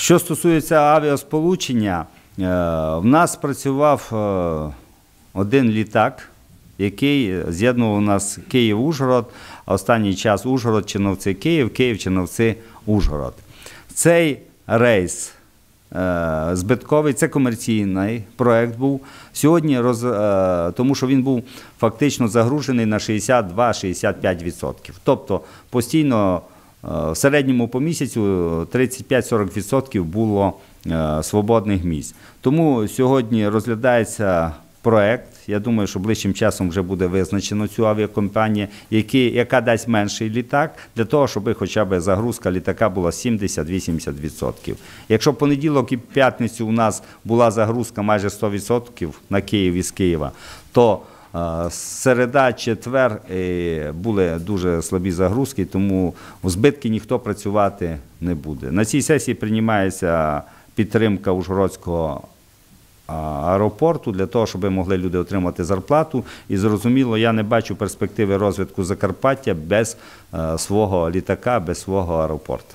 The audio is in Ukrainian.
Що стосується авіасполучення, е, в нас працював е, один літак, який з'єднував у нас Київ-Ужгород, а останній час Ужгород, Чиновці, Київ, Київ, Чиновці, Ужгород. Цей рейс е, збитковий, це комерційний проект був. Сьогодні, тому що він був фактично загружений на 62-65%. Тобто постійно в середньому по місяцю 35-40% було е, свободних місць. Тому сьогодні розглядається проект. Я думаю, що ближчим часом вже буде визначено цю авіакомпанію, які, яка дасть менший літак, для того, щоб хоча б загрузка літака була 70-80%. Якщо понеділок і п'ятницю у нас була загрузка майже 100% на Київ із Києва, то е, середа, четвер були дуже слабі загрузки, тому в збитки ніхто працювати не буде. На цій сесії приймається підтримка Ужгородського аеропорту для того, щоб могли люди отримати зарплату. І зрозуміло, я не бачу перспективи розвитку Закарпаття без е, свого літака, без свого аеропорту.